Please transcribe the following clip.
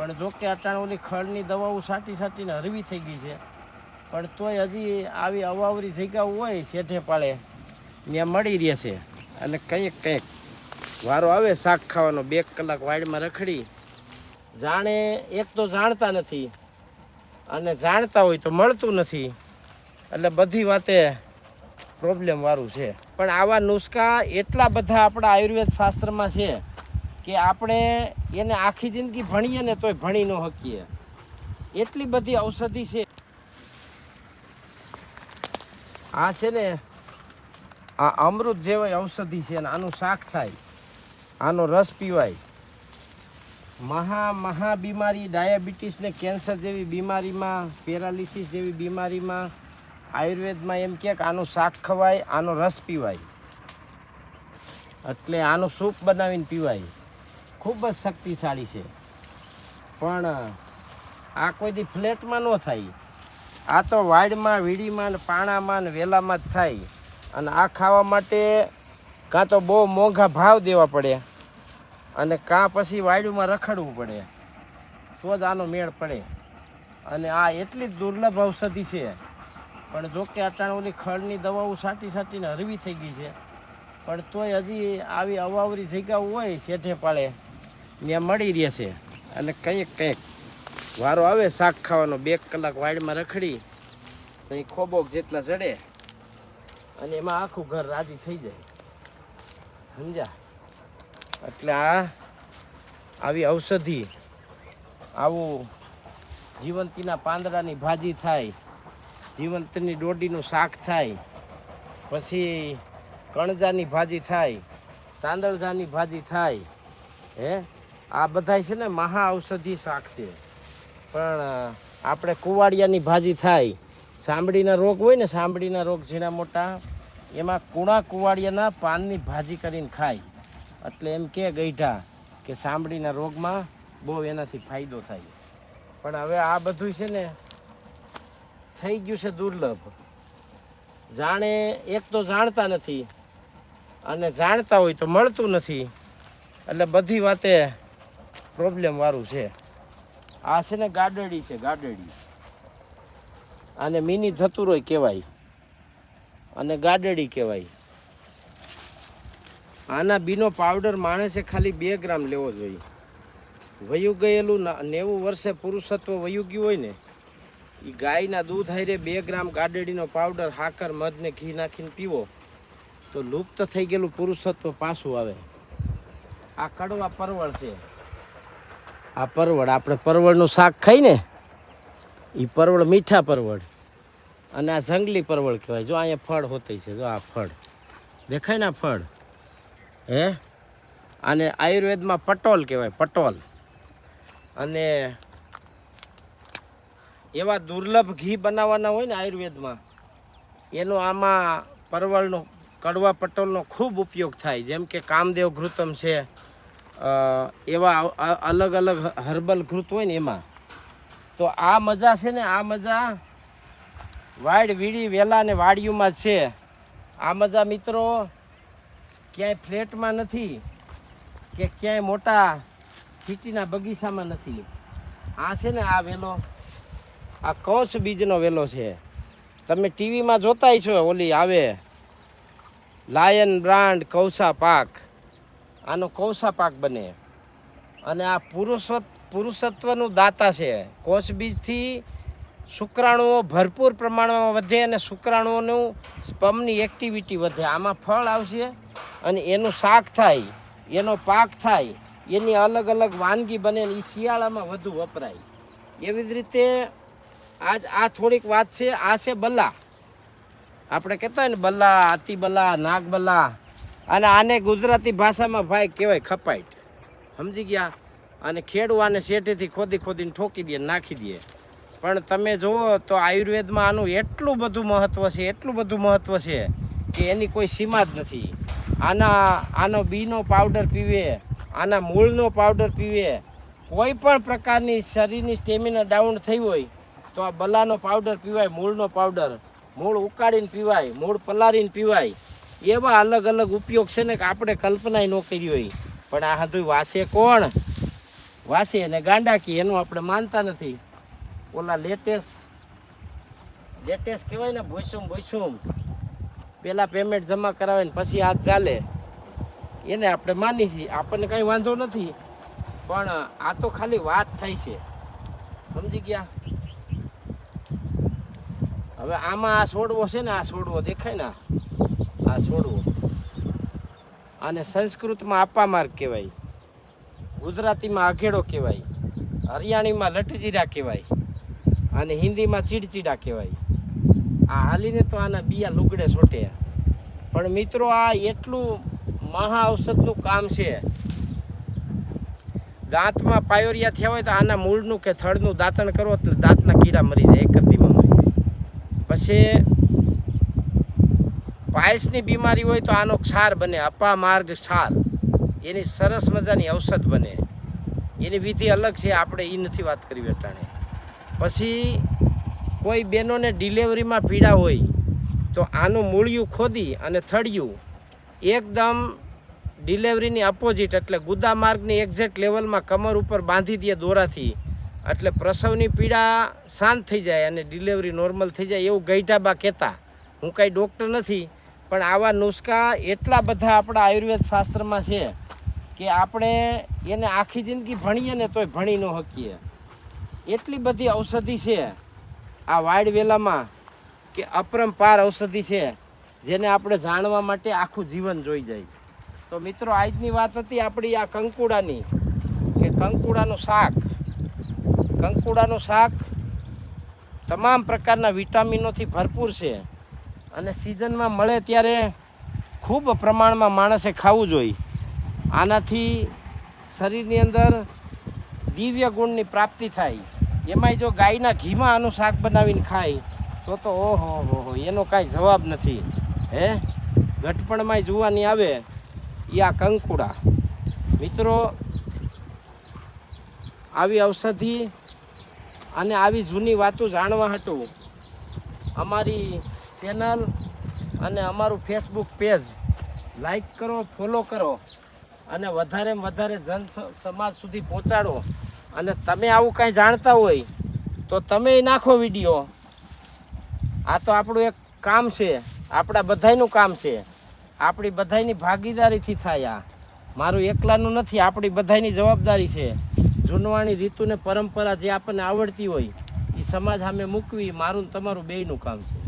પણ જો કે અટાણ ઓલી ખડની દવાઓ સાટી સાટીને હરવી થઈ ગઈ છે. પણ તોય હજી આવી અવાવરી જગ્યાઓ હોય શેઠે પાળે, ત્યાં મળી રહેશે અને કંઈક કંઈક વારો આવે શાક ખાવાનો, બે કલાક વાડમાં રખડી. જાણે એક તો જાણતા નથી અને જાણતા હોય તો મળતું નથી. એટલે બધી વાતે પ્રોબ્લેમ વાળું છે. પણ આવા નુસ્ખા એટલા બધા આપણા આયુર્વેદ શાસ્ત્રમાં છે કે આપણે એને આખી જિંદગી ભણીએ ને તોય ભણી ન શકીએ. એટલી બધી ઔષધિ છે. આ છે ને, આ અમૃત જેવી ઔષધિ છે ને આનું શાક થાય, આનો રસ પીવાય. મહા મહા બીમારી ડાયાબિટીસ ને કેન્સર જેવી બીમારીમાં, પેરાલિસિસ જેવી બીમારીમાં, આયુર્વેદમાં એમ કહે કે આનું શાક ખવાય, આનો રસ પીવાય. એટલે આનું સૂપ બનાવીને પીવાય. ખૂબ જ શક્તિશાળી છે. પણ આ કોઈ દી ફ્લેટમાં ન થાય. આ તો વાડમાં, વીડીમાં ને પાણામાં ને વેલામાં જ થાય. અને આ ખાવા માટે કાં તો બહુ મોંઘા ભાવ દેવા પડે અને કાં પછી વાયડુમાં રખડવું પડે. તો જ આનો મેળ પડે. અને આ એટલી જ દુર્લભ ઔષધિ છે. પણ જો કે અટાણ ખડની દવાઓ સાટી સાટીને હરવી થઈ ગઈ છે. પણ તોય હજી આવી અવાવરી જગ્યાઓ હોય શેઠે પાળે. ત્યાં મળી રહેશે અને કંઈક કંઈક વારો આવે, શાક ખાવાનો, બે કલાક વાડમાં રખડી, તો એ ખોબોક જેટલા ચડે અને એમાં આખું ઘર રાજી થઈ જાય. સમજા એટલે આ આવી ઔષધિ, આવું જીવંતીના પાંદડાની ભાજી થાય, જીવંતની ડોડીનું શાક થાય, પછી કણજાની ભાજી થાય, તાંદળજાની ભાજી થાય, હે? આ બધાય છે ને મહા ઔષધિ શાક છે. પણ આપણે કુવાડિયાની ભાજી થાય, સાંભળીના રોગ હોય ને, સાંભળીના રોગ ઝીણા મોટા, એમાં કુણા કુવાડિયાના પાનની ભાજી કરીને ખાય. એટલે એમ કે ગઈઢા કે સાંભળીના રોગમાં બહુ એનાથી ફાયદો થાય. પણ હવે આ બધું છે ને, થઈ ગયું છે દુર્લભ. જાણે એક તો જાણતા નથી, અને જાણતા હોય તો મળતું નથી. એટલે બધી વાતે પ્રોબ્લેમ વાળું છે. આ છે ને ગાડડી છે, ગાડડી. આને મિની ધતુરોય કહેવાય. અને ગાડડી કહેવાય. આના બીનો પાવડર માણસે ખાલી બે ગ્રામ લેવો જોઈએ. વયું ગયેલું નેવું વર્ષે પુરુષત્વ વયું ગયું હોય ને એ ગાયના દૂધ હારે બે ગ્રામ ગાડડીનો પાવડર હાકર મધ ને ઘી નાખીને પીવો, તો લુપ્ત થઈ ગયેલું પુરુષત્વ પાછું આવે. આ કડવા પરવળ છે. આ પરવળ, આપણે પરવળનું શાક ખાઈ ને એ પરવળ મીઠા પરવળ. અને આ જંગલી પરવળ કહેવાય. જો અહીંયા ફળ હોતી છે, જો આ ફળ. દેખાય ને આ ફળ? હે? અને આયુર્વેદમાં પટોલ કહેવાય, પટોલ. અને એવા દુર્લભ ઘી બનાવવાના હોય ને આયુર્વેદમાં, એનો આમાં પરવળનો, કડવા પટોલનો ખૂબ ઉપયોગ થાય. જેમ કે કામદેવ ઘૃતમ છે એવા અલગ અલગ હર્બલ ઘૃત હોય ને એમાં. તો આ મજા છે ને, આ મજા વાડ વીડી વેલા ને વાડિયુંમાં છે. આ મજા મિત્રો ક્યાંય ફ્લેટમાં નથી કે ક્યાંય મોટા સિટીના બગીચામાં નથી. આ છે ને આ વેલો, આ કૌશ બીજનો વેલો છે. તમે ટીવીમાં જોતા છો ઓલી આવે. લાયન બ્રાન્ડ કૌસા પાક. આનો કૌસા પાક બને. અને આ પુરુષત્વ પુરુષત્વનું દાતા છે. કોષ બીજથી શુક્રાણુઓ ભરપૂર પ્રમાણમાં વધે અને શુક્રાણુઓનું સ્પમની એક્ટિવિટી વધે. આમાં ફળ આવશે અને એનું શાક થાય, એનો પાક થાય, એની અલગ અલગ વાનગી બને એ શિયાળામાં વધુ વપરાય. એવી જ રીતે આજ, આ થોડીક વાત છે, આ છે બલ્લા. આપણે કહેતા હોય ને બલ્લા આતી બલ્લા અને આને ગુજરાતી ભાષામાં ભાઈ કહેવાય ખપાઈટ. સમજી ગયા? અને ખેડૂ આને શેઠેથી ખોદી ખોદીને ઠોકી દે, નાખી દે. પણ તમે જુઓ તો આયુર્વેદમાં આનું એટલું બધું મહત્ત્વ છે, એટલું બધું મહત્ત્વ છે કે એની કોઈ સીમા જ નથી. આના, આનો બીનો પાવડર પીવે, આના મૂળનો પાવડર પીવે. કોઈ પણ પ્રકારની શરીરની સ્ટેમિના ડાઉન થઈ હોય તો આ બલાનો પાવડર પીવાય, મૂળનો પાવડર. મૂળ ઉકાળીને પીવાય, મૂળ પલાળીને પીવાય. એવા અલગ અલગ ઉપયોગ છે ને કે આપણે કલ્પના ન કરી હોય. પણ આ હતું વાસે કોણ? વાસે અને ગાંડાકી એનું આપણે માનતા નથી. ઓલા લેટેસ્ટ લેટેસ્ટ કહેવાય ને, ભૂસુમ ભૂસુમ. પેલા પેમેન્ટ જમા કરાવે ને પછી હાથ ચાલે. એને આપણે માની છીએ. આપણને કંઈ વાંધો નથી. પણ આ તો ખાલી વાત થાય છે. સમજી ગયા? હવે આમાં આ છોડવો છે ને, આ છોડવો દેખાય ને? આ છોડવો. આને સંસ્કૃતમાં આપા માર્ગ કહેવાય. ગુજરાતીમાં અઘેડો કહેવાય. હરિયાણીમાં લટજીરા કહેવાય. અને હિન્દીમાં ચીડચીડા કહેવાય. આ હાલીને તો આના બિયા લુગડે સોટે. પણ મિત્રો, આ એટલું મહા ઔષધનું કામ છે. દાંતમાં પાયોરિયા થયા હોય તો આના મૂળનું કે થડનું દાંતણ કરો એટલે દાંતના કીડા મરી જાય. એક જ દીમાં મરી જાય. પછી પાયસની બીમારી હોય તો આનો ક્ષાર બને અપા માર્ગ ક્ષાર. એની સરસ મજાની ઔષધ બને. એની વિધિ અલગ છે, આપણે એ નથી વાત કરી વેટાણે પછી કોઈ બહેનોને ડિલિવરીમાં પીડા હોય તો આનું મૂળિયું ખોદી અને થળિયું એકદમ ડિલિવરીની અપોઝિટ, એટલે ગુદા માર્ગની એક્ઝેક્ટ લેવલમાં કમર ઉપર બાંધી દે દોરાથી, એટલે પ્રસવની પીડા શાંત થઈ જાય અને ડિલિવરી નોર્મલ થઈ જાય એવું ગઈઢાબા કહેતા. હું કાંઈ ડૉક્ટર નથી પણ આવા નુસ્ખા એટલા બધા આપણા આયુર્વેદ શાસ્ત્રમાં છે કે આપણે એને આખી જિંદગી ભણીએ ને તોય ભણી ન શકીએ. એટલી બધી ઔષધિ છે આ વાડ વેલામાં કે અપરંપાર ઔષધિ છે જેને આપણે જાણવા માટે આખું જીવન જોઈ જાય. તો મિત્રો, આજની વાત હતી આપણી આ કંકુડાની, કે કંકુડાનું શાક. કંકુડાનું શાક તમામ પ્રકારના વિટામિનોથી ભરપૂર છે. અને સિઝનમાં મળે ત્યારે ખૂબ પ્રમાણમાં માણસે ખાવું જોઈએ. આનાથી શરીરની અંદર દિવ્ય ગુણની પ્રાપ્તિ થાય. એમાંય જો ગાયના ઘીમાં આનું શાક બનાવીને ખાય, તો તો ઓહો હો એનો કાંઈ જવાબ નથી. હે? ઘટપણમાંય જોવાની આવે એ આ કંકુડા. મિત્રો, આવી ઔષધિ અને આવી જૂની વાતો જાણવા હતું અમારી ચેનલ અને અમારું ફેસબુક પેજ લાઈક કરો ફોલો કરો અને વધારે વધારે જન સમાજ સુધી પહોંચાડો. અને તમે આવું કાંઈ જાણતા હોય, તો તમે નાખો વીડિયો. આ તો આપણું એક કામ છે. આપણા બધાયનું કામ છે. આપણી બધાયની ભાગીદારીથી થાય આ. મારું એકલાનું નથી, આપણી બધાયની જવાબદારી છે. જૂનવાણી રીતુને પરંપરા જે આપણને આવડતી હોય એ સમાજ સામે મૂકવી, મારું તમારું બેયનું કામ છે.